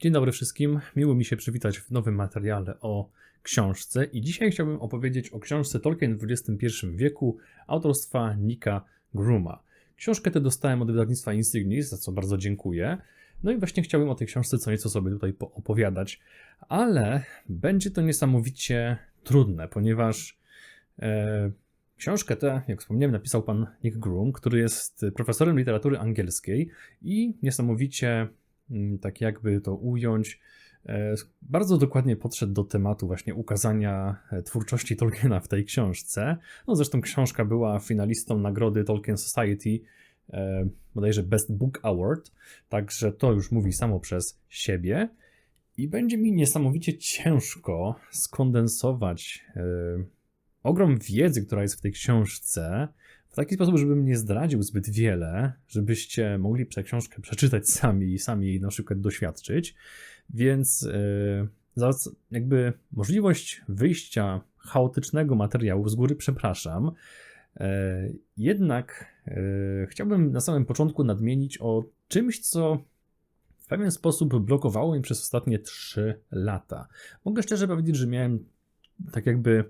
Dzień dobry wszystkim. Miło mi się przywitać w nowym materiale o książce i dzisiaj chciałbym opowiedzieć o książce Tolkien w XXI wieku autorstwa Nika Gruma. Książkę tę dostałem od wydawnictwa Insignis, za co bardzo dziękuję. No i właśnie chciałbym o tej książce co nieco sobie tutaj opowiadać, ale będzie to niesamowicie trudne, ponieważ e, książkę tę, jak wspomniałem, napisał pan Nick Groom, który jest profesorem literatury angielskiej i niesamowicie tak jakby to ująć, e, bardzo dokładnie podszedł do tematu właśnie ukazania e, twórczości Tolkiena w tej książce. No zresztą książka była finalistą nagrody Tolkien Society, e, bodajże Best Book Award, także to już mówi samo przez siebie. I będzie mi niesamowicie ciężko skondensować ogrom wiedzy, która jest w tej książce, w taki sposób, żebym nie zdradził zbyt wiele, żebyście mogli książkę przeczytać sami i sami jej na przykład doświadczyć. Więc yy, jakby możliwość wyjścia chaotycznego materiału z góry przepraszam. Yy, jednak yy, chciałbym na samym początku nadmienić o czymś, co w pewien sposób blokowało mnie przez ostatnie 3 lata. Mogę szczerze powiedzieć, że miałem tak jakby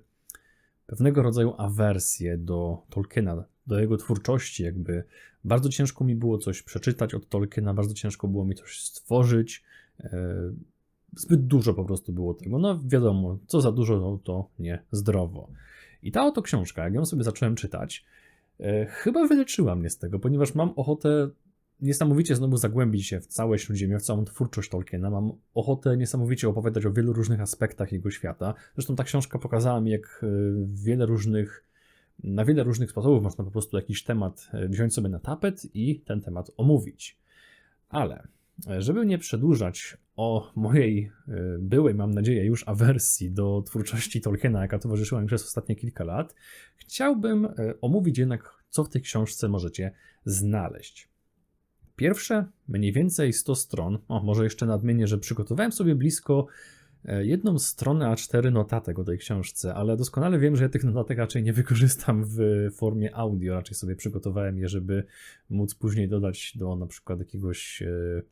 pewnego rodzaju awersję do Tolkiena, do jego twórczości, jakby bardzo ciężko mi było coś przeczytać od Tolkiena, bardzo ciężko było mi coś stworzyć. E, zbyt dużo po prostu było tego. No wiadomo, co za dużo, no, to nie zdrowo. I ta oto książka, jak ją sobie zacząłem czytać, e, chyba wyleczyła mnie z tego, ponieważ mam ochotę niesamowicie znowu zagłębić się w całe Śródziemie, w całą twórczość Tolkiena. Mam ochotę niesamowicie opowiadać o wielu różnych aspektach jego świata. Zresztą ta książka pokazała mi, jak e, wiele różnych, na wiele różnych sposobów można po prostu jakiś temat e, wziąć sobie na tapet i ten temat omówić. Ale e, żeby nie przedłużać o mojej byłej, mam nadzieję, już awersji do twórczości Tolkiena, jaka towarzyszyła mi przez ostatnie kilka lat, chciałbym omówić jednak, co w tej książce możecie znaleźć. Pierwsze mniej więcej 100 stron, o może jeszcze nadmienię, że przygotowałem sobie blisko e, jedną stronę A4 notatek o tej książce, ale doskonale wiem, że ja tych notatek raczej nie wykorzystam w formie audio, raczej sobie przygotowałem je, żeby móc później dodać do na przykład jakiegoś e,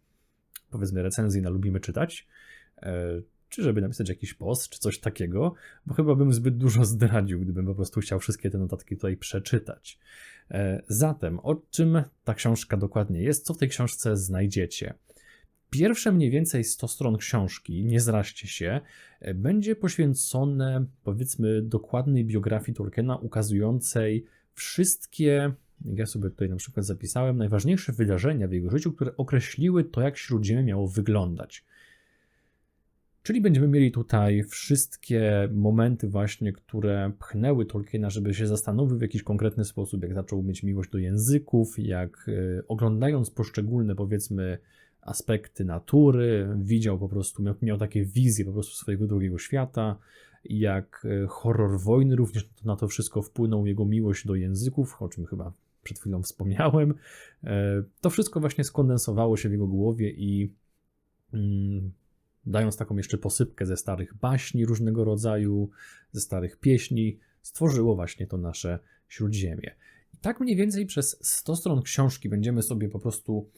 powiedzmy recenzji na Lubimy Czytać, e, czy żeby napisać jakiś post, czy coś takiego, bo chyba bym zbyt dużo zdradził, gdybym po prostu chciał wszystkie te notatki tutaj przeczytać. E, zatem, o czym ta książka dokładnie jest, co w tej książce znajdziecie? Pierwsze mniej więcej 100 stron książki, nie zraźcie się, e, będzie poświęcone powiedzmy dokładnej biografii Tolkiena ukazującej wszystkie, ja sobie tutaj na przykład zapisałem, najważniejsze wydarzenia w jego życiu, które określiły to, jak Śródziemie miało wyglądać. Czyli będziemy mieli tutaj wszystkie momenty właśnie, które pchnęły Tolkiena, żeby się zastanowił w jakiś konkretny sposób, jak zaczął mieć miłość do języków, jak e, oglądając poszczególne powiedzmy aspekty natury, widział po prostu, miał, miał takie wizje po prostu swojego drugiego świata, jak e, horror wojny również na to wszystko wpłynął jego miłość do języków, o czym chyba przed chwilą wspomniałem. E, to wszystko właśnie skondensowało się w jego głowie i mm, dając taką jeszcze posypkę ze starych baśni różnego rodzaju, ze starych pieśni, stworzyło właśnie to nasze Śródziemie. I tak mniej więcej przez 100 stron książki będziemy sobie po prostu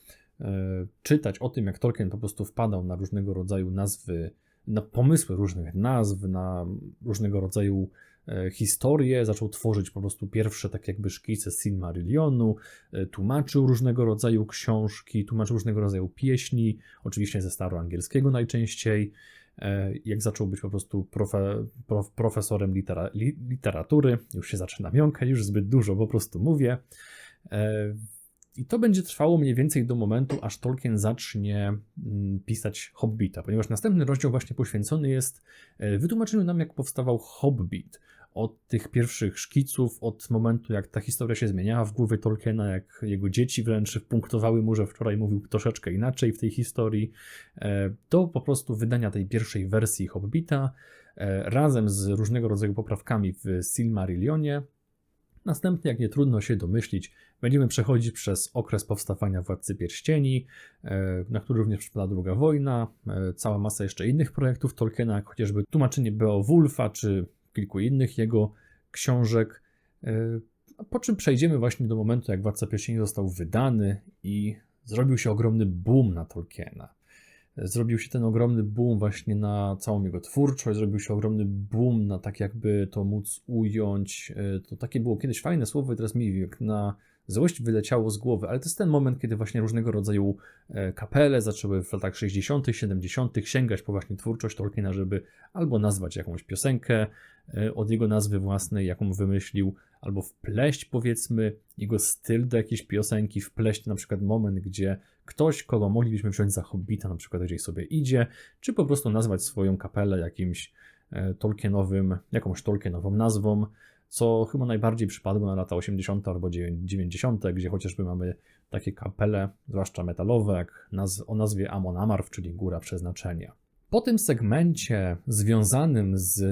czytać o tym, jak Tolkien po prostu wpadał na różnego rodzaju nazwy, na pomysły różnych nazw, na różnego rodzaju E, historię, zaczął tworzyć po prostu pierwsze tak jakby szkice Silmarillionu, e, tłumaczył różnego rodzaju książki, tłumaczył różnego rodzaju pieśni, oczywiście ze staroangielskiego najczęściej, e, jak zaczął być po prostu profe, prof, profesorem litera, li, literatury, już się zaczyna jąkać, już zbyt dużo po prostu mówię. I to będzie trwało mniej więcej do momentu, aż Tolkien zacznie mm, pisać Hobbita, ponieważ następny rozdział właśnie poświęcony jest wytłumaczeniu nam, jak powstawał Hobbit od tych pierwszych szkiców, od momentu jak ta historia się zmieniała w głowie Tolkiena, jak jego dzieci wręcz punktowały mu, że wczoraj mówił troszeczkę inaczej w tej historii, e, do po prostu wydania tej pierwszej wersji Hobbita e, razem z różnego rodzaju poprawkami w Silmarillionie. Następnie, jak nie trudno się domyślić, będziemy przechodzić przez okres powstawania Władcy Pierścieni, e, na który również przypada druga wojna, cała masa jeszcze innych projektów Tolkiena, jak chociażby tłumaczenie Beowulfa, czy kilku innych jego książek, e, po czym przejdziemy właśnie do momentu, jak Władca Pierścieni został wydany i zrobił się ogromny boom na Tolkiena. Zrobił się ten ogromny boom właśnie na całą jego twórczość, zrobił się ogromny boom na tak jakby to móc ująć. E, to takie było kiedyś fajne słowo i teraz mi jak na złość wyleciało z głowy, ale to jest ten moment, kiedy właśnie różnego rodzaju e, kapele zaczęły w latach 60., 70. sięgać po właśnie twórczość Tolkiena, żeby albo nazwać jakąś piosenkę e, od jego nazwy własnej, jaką wymyślił, albo wpleść powiedzmy jego styl do jakiejś piosenki, wpleść na przykład moment, gdzie ktoś, kogo moglibyśmy wziąć za hobbita, na przykład gdzieś sobie idzie, czy po prostu nazwać swoją kapelę jakimś e, Tolkienowym, jakąś Tolkienową nazwą, co chyba najbardziej przypadło na lata 80. albo 90., gdzie chociażby mamy takie kapele, zwłaszcza metalowe, jak naz o nazwie Amon Amarth, czyli Góra Przeznaczenia. Po tym segmencie związanym z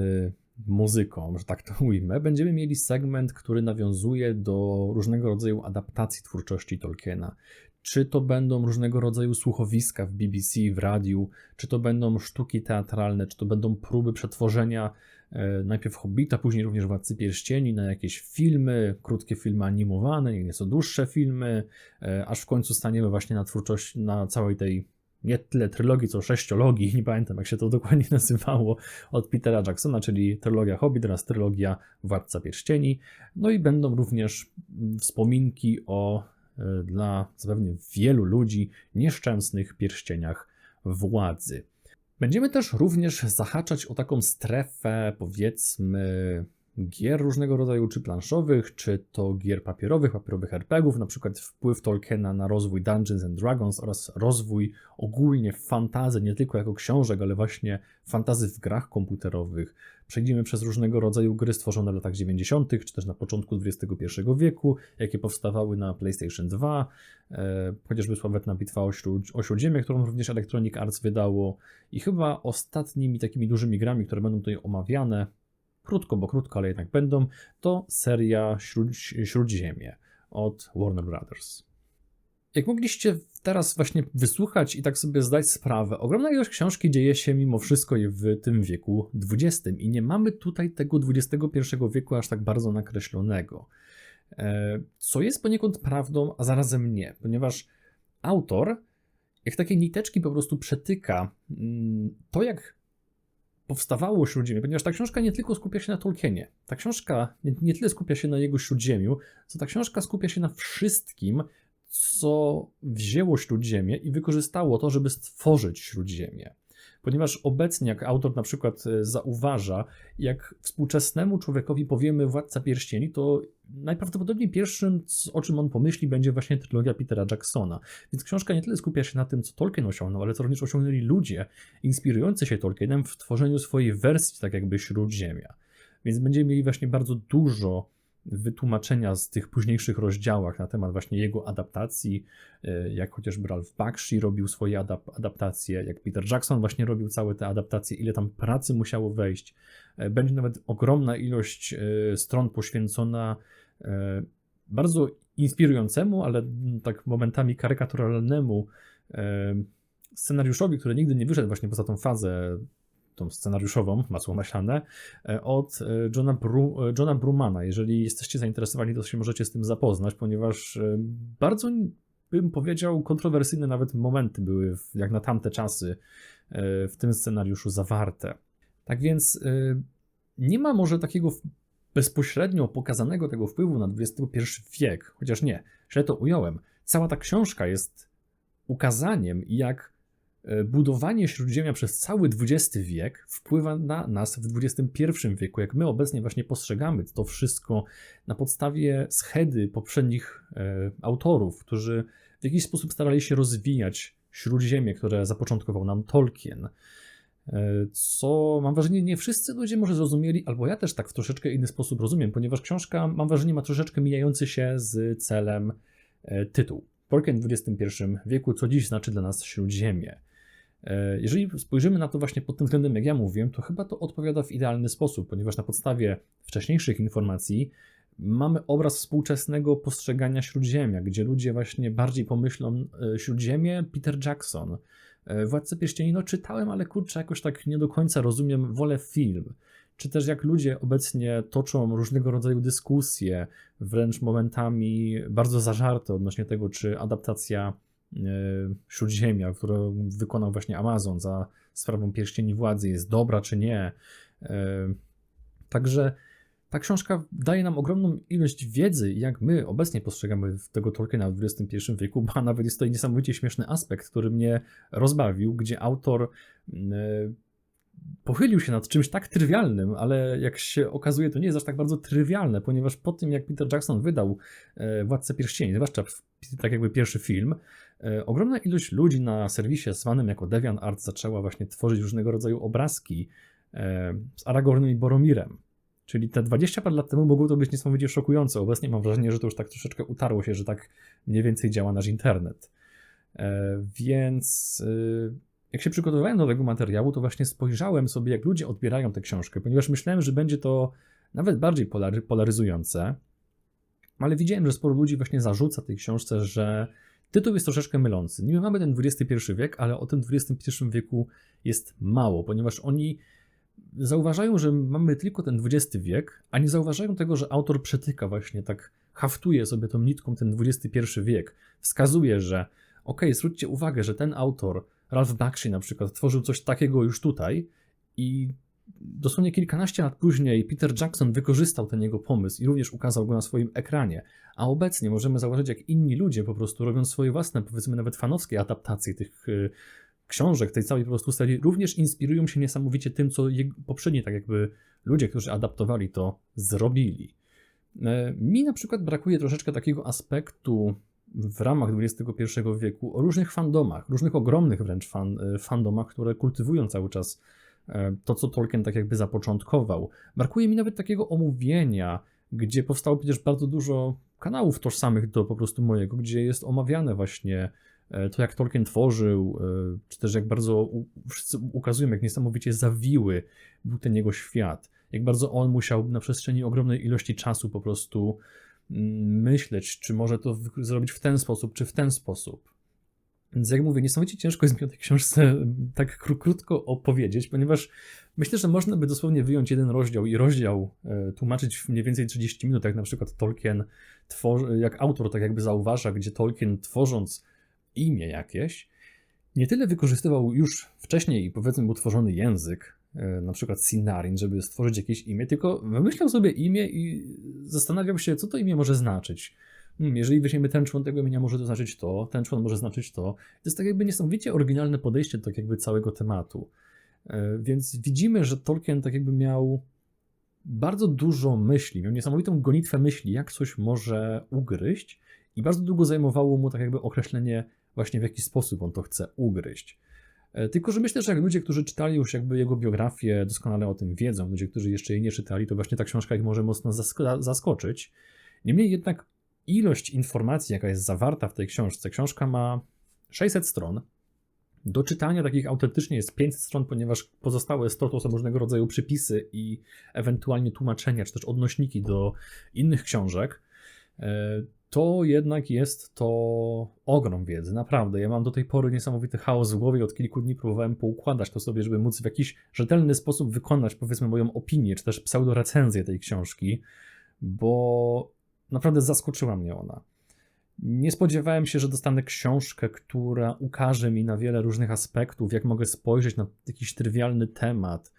muzyką, że tak to ujmę, będziemy mieli segment, który nawiązuje do różnego rodzaju adaptacji twórczości Tolkiena. Czy to będą różnego rodzaju słuchowiska w BBC, w radiu, czy to będą sztuki teatralne, czy to będą próby przetworzenia e, najpierw Hobbita, później również Władcy Pierścieni na jakieś filmy, krótkie filmy animowane, nieco dłuższe filmy, e, aż w końcu staniemy właśnie na twórczość, na całej tej nie tyle trylogii, co sześciologii, nie pamiętam jak się to dokładnie nazywało, od Petera Jacksona, czyli trylogia Hobbit oraz trylogia Władca Pierścieni. No i będą również wspominki o dla zapewne wielu ludzi nieszczęsnych pierścieniach władzy. Będziemy też również zahaczać o taką strefę, powiedzmy, gier różnego rodzaju, czy planszowych, czy to gier papierowych, papierowych RPGów, na przykład wpływ Tolkiena na rozwój Dungeons and Dragons oraz rozwój ogólnie fantazy, nie tylko jako książek, ale właśnie fantazy w grach komputerowych. Przejdziemy przez różnego rodzaju gry stworzone w latach 90., czy też na początku XXI wieku, jakie powstawały na PlayStation 2, e, chociażby sławetna bitwa o, Śród o Śródziemie, którą również Electronic Arts wydało. I chyba ostatnimi takimi dużymi grami, które będą tutaj omawiane, krótko, bo krótko, ale jednak będą, to seria Śród, Śródziemie od Warner Brothers. Jak mogliście teraz właśnie wysłuchać i tak sobie zdać sprawę, ogromna ilość książki dzieje się mimo wszystko w tym wieku XX i nie mamy tutaj tego XXI wieku aż tak bardzo nakreślonego. E, co jest poniekąd prawdą, a zarazem nie, ponieważ autor, jak takie niteczki po prostu przetyka mm, to, jak powstawało Śródziemie, ponieważ ta książka nie tylko skupia się na Tolkienie. Ta książka nie, nie tyle skupia się na jego Śródziemiu, co ta książka skupia się na wszystkim, co wzięło Śródziemie i wykorzystało to, żeby stworzyć Śródziemie. Ponieważ obecnie, jak autor na przykład e, zauważa, jak współczesnemu człowiekowi powiemy Władca Pierścieni, to najprawdopodobniej pierwszym, o czym on pomyśli, będzie właśnie trylogia Petera Jacksona. Więc książka nie tyle skupia się na tym, co Tolkien osiągnął, ale co również osiągnęli ludzie inspirujący się Tolkienem w tworzeniu swojej wersji, tak jakby Śródziemia. Więc będziemy mieli właśnie bardzo dużo wytłumaczenia z tych późniejszych rozdziałach na temat właśnie jego adaptacji, e, jak chociażby Ralph Bakshi robił swoje adap adaptacje, jak Peter Jackson właśnie robił całe te adaptacje, ile tam pracy musiało wejść. E, będzie nawet ogromna ilość e, stron poświęcona bardzo inspirującemu, ale tak momentami karykaturalnemu scenariuszowi, który nigdy nie wyszedł właśnie poza tą fazę tą scenariuszową, masło maślane, e, od e, Johna, Bru, e, Johna Brumana. Jeżeli jesteście zainteresowani, to się możecie z tym zapoznać, ponieważ bardzo bym powiedział, kontrowersyjne nawet momenty były, jak na tamte czasy, w tym scenariuszu zawarte. Tak więc nie ma może takiego bezpośrednio pokazanego tego wpływu na XXI wiek, chociaż nie, źle to ująłem. Cała ta książka jest ukazaniem, jak budowanie Śródziemia przez cały XX wiek wpływa na nas w XXI wieku. Jak my obecnie właśnie postrzegamy to wszystko na podstawie schedy poprzednich e, autorów, którzy w jakiś sposób starali się rozwijać Śródziemie, które zapoczątkował nam Tolkien. E, co mam wrażenie, nie wszyscy ludzie może zrozumieli, albo ja też tak w troszeczkę inny sposób rozumiem, ponieważ książka, mam wrażenie, ma troszeczkę mijający się z celem tytuł. Tolkien w XXI wieku, co dziś znaczy dla nas Śródziemie. E, jeżeli spojrzymy na to właśnie pod tym względem, jak ja mówiłem, to chyba to odpowiada w idealny sposób, ponieważ na podstawie wcześniejszych informacji mamy obraz współczesnego postrzegania Śródziemia, gdzie ludzie właśnie bardziej pomyślą e, Śródziemie, Peter Jackson, e, Władcę Pierścieni, no czytałem, ale kurczę, jakoś tak nie do końca rozumiem, wolę film. Czy też jak ludzie obecnie toczą różnego rodzaju dyskusje, wręcz momentami bardzo zażarte odnośnie tego, czy adaptacja Śródziemia, którą wykonał właśnie Amazon za sprawą pierścieni władzy, jest dobra czy nie. Także ta książka daje nam ogromną ilość wiedzy, jak my obecnie postrzegamy tego Tolkiena w XXI wieku, a nawet jest to niesamowicie śmieszny aspekt, który mnie rozbawił, gdzie autor pochylił się nad czymś tak trywialnym, ale jak się okazuje, to nie jest aż tak bardzo trywialne, ponieważ po tym, jak Peter Jackson wydał e, Władcę Pierścieni, zwłaszcza tak jakby pierwszy film, e, ogromna ilość ludzi na serwisie zwanym jako DeviantArt zaczęła właśnie tworzyć różnego rodzaju obrazki e, z Aragornem i Boromirem. Czyli te 20 parę lat temu mogło to być niesamowicie szokujące. Obecnie mam wrażenie, że to już tak troszeczkę utarło się, że tak mniej więcej działa nasz internet. Więc jak się przygotowywałem do tego materiału, to właśnie spojrzałem sobie, jak ludzie odbierają tę książkę, ponieważ myślałem, że będzie to nawet bardziej polary, polaryzujące, ale widziałem, że sporo ludzi właśnie zarzuca tej książce, że tytuł jest troszeczkę mylący. Niby mamy ten XXI wiek, ale o tym XXI wieku jest mało, ponieważ oni zauważają, że mamy tylko ten XX wiek, a nie zauważają tego, że autor przetyka właśnie tak, haftuje sobie tą nitką ten XXI wiek. Wskazuje, że ok, zwróćcie uwagę, że ten autor Ralph Bakshi na przykład tworzył coś takiego już tutaj i dosłownie kilkanaście lat później Peter Jackson wykorzystał ten jego pomysł i również ukazał go na swoim ekranie. A obecnie możemy zauważyć, jak inni ludzie po prostu robią swoje własne, powiedzmy nawet fanowskie adaptacje tych y, książek, tej całej po prostu serii, również inspirują się niesamowicie tym, co poprzedni tak jakby ludzie, którzy adaptowali to, zrobili. E, mi na przykład brakuje troszeczkę takiego aspektu w ramach XXI wieku o różnych fandomach, różnych ogromnych wręcz fan, e, fandomach, które kultywują cały czas e, to, co Tolkien tak jakby zapoczątkował. Brakuje mi nawet takiego omówienia, gdzie powstało przecież bardzo dużo kanałów tożsamych do po prostu mojego, gdzie jest omawiane właśnie e, to, jak Tolkien tworzył, czy też jak bardzo wszyscy ukazują, jak niesamowicie zawiły był ten jego świat, jak bardzo on musiał na przestrzeni ogromnej ilości czasu po prostu myśleć, czy może to zrobić w ten sposób, czy w ten sposób. Więc jak mówię, niesamowicie ciężko jest mi o tej książce tak krótko opowiedzieć, ponieważ myślę, że można by dosłownie wyjąć jeden rozdział i rozdział e, tłumaczyć w mniej więcej 30 minut, jak na przykład Tolkien, tworzy, jak autor tak jakby zauważa, gdzie Tolkien tworząc imię jakieś, nie tyle wykorzystywał już wcześniej powiedzmy utworzony język, E, na przykład Sinarin, żeby stworzyć jakieś imię, tylko wymyślał sobie imię i zastanawiał się, co to imię może znaczyć. Hmm, jeżeli weźmiemy ten człon tego imienia, może to znaczyć to, ten człon może znaczyć to. To jest tak jakby niesamowicie oryginalne podejście do tak jakby całego tematu. E, więc widzimy, że Tolkien tak jakby miał bardzo dużo myśli, miał niesamowitą gonitwę myśli, jak coś może ugryźć i bardzo długo zajmowało mu tak jakby określenie właśnie w jaki sposób on to chce ugryźć. E, tylko, że myślę, że jak ludzie, którzy czytali już jakby jego biografię, doskonale o tym wiedzą, ludzie, którzy jeszcze jej nie czytali, to właśnie ta książka ich może mocno zaskoczyć. Niemniej jednak ilość informacji, jaka jest zawarta w tej książce, książka ma 600 stron. Do czytania takich autentycznie jest 500 stron, ponieważ pozostałe 100 to są różnego rodzaju przypisy i ewentualnie tłumaczenia, czy też odnośniki do innych książek. E, to jednak jest to ogrom wiedzy, naprawdę. Ja mam do tej pory niesamowity chaos w głowie. Od kilku dni próbowałem poukładać to sobie, żeby móc w jakiś rzetelny sposób wykonać, powiedzmy, moją opinię, czy też pseudorecenzję tej książki, bo naprawdę zaskoczyła mnie ona. Nie spodziewałem się, że dostanę książkę, która ukaże mi na wiele różnych aspektów, jak mogę spojrzeć na jakiś trywialny temat,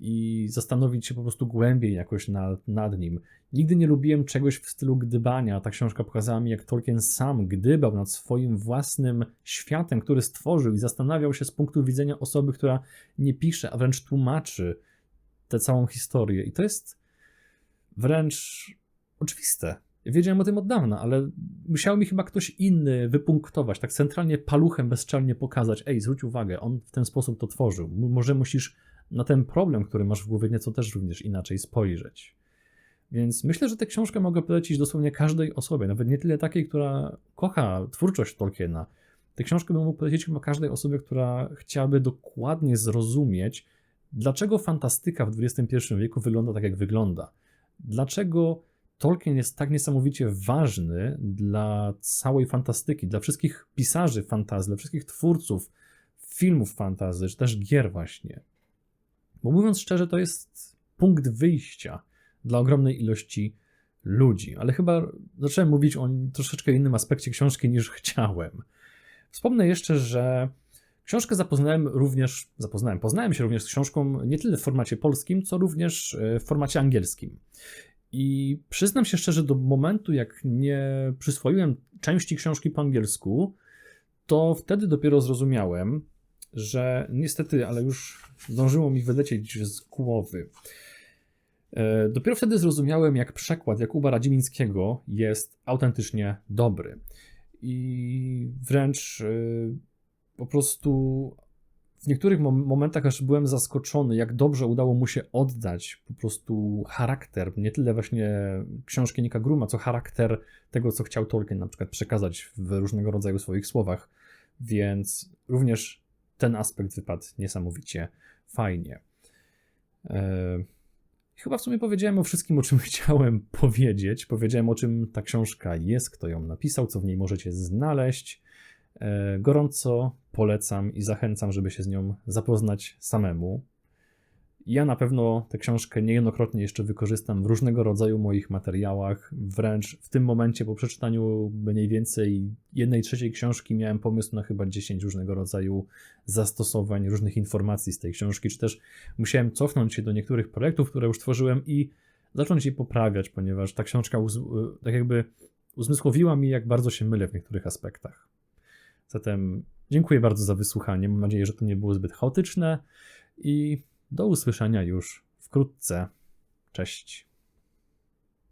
i zastanowić się po prostu głębiej jakoś nad, nad nim. Nigdy nie lubiłem czegoś w stylu gdybania. Ta książka pokazała mi, jak Tolkien sam gdybał nad swoim własnym światem, który stworzył i zastanawiał się z punktu widzenia osoby, która nie pisze, a wręcz tłumaczy tę całą historię. I to jest wręcz oczywiste. Wiedziałem o tym od dawna, ale musiał mi chyba ktoś inny wypunktować, tak centralnie paluchem bezczelnie pokazać: Ej, zwróć uwagę, on w ten sposób to tworzył. Może musisz na ten problem, który masz w głowie, nieco też również inaczej spojrzeć. Więc myślę, że tę książkę mogę polecić dosłownie każdej osobie, nawet nie tyle takiej, która kocha twórczość Tolkiena. Tę książkę bym mógł polecić chyba każdej osobie, która chciałaby dokładnie zrozumieć, dlaczego fantastyka w XXI wieku wygląda tak, jak wygląda. Dlaczego Tolkien jest tak niesamowicie ważny dla całej fantastyki, dla wszystkich pisarzy fantazji, dla wszystkich twórców filmów fantazy, czy też gier właśnie. Bo mówiąc szczerze, to jest punkt wyjścia dla ogromnej ilości ludzi, ale chyba zacząłem mówić o troszeczkę innym aspekcie książki niż chciałem. Wspomnę jeszcze, że książkę zapoznałem również, zapoznałem, poznałem się również z książką nie tyle w formacie polskim, co również e, w formacie angielskim. I przyznam się szczerze, do momentu, jak nie przyswoiłem części książki po angielsku, to wtedy dopiero zrozumiałem, że niestety, ale już zdążyło mi wylecieć z głowy. E, Dopiero wtedy zrozumiałem, jak przekład Jakuba Radzimińskiego jest autentycznie dobry. I wręcz e, po prostu w niektórych mom- momentach aż byłem zaskoczony, jak dobrze udało mu się oddać po prostu charakter, nie tyle właśnie książki Nika Gruma, co charakter tego, co chciał Tolkien na przykład przekazać w różnego rodzaju swoich słowach. Więc również ten aspekt wypadł niesamowicie fajnie. E, Chyba w sumie powiedziałem o wszystkim, o czym chciałem powiedzieć. Powiedziałem, o czym ta książka jest, kto ją napisał, co w niej możecie znaleźć. E, Gorąco polecam i zachęcam, żeby się z nią zapoznać samemu. Ja na pewno tę książkę niejednokrotnie jeszcze wykorzystam w różnego rodzaju moich materiałach. Wręcz w tym momencie, po przeczytaniu mniej więcej jednej trzeciej książki, miałem pomysł na chyba 10 różnego rodzaju zastosowań, różnych informacji z tej książki, czy też musiałem cofnąć się do niektórych projektów, które już tworzyłem i zacząć je poprawiać, ponieważ ta książka uz- tak jakby uzmysłowiła mi, jak bardzo się mylę w niektórych aspektach. Zatem dziękuję bardzo za wysłuchanie. Mam nadzieję, że to nie było zbyt chaotyczne i do usłyszenia już wkrótce. Cześć.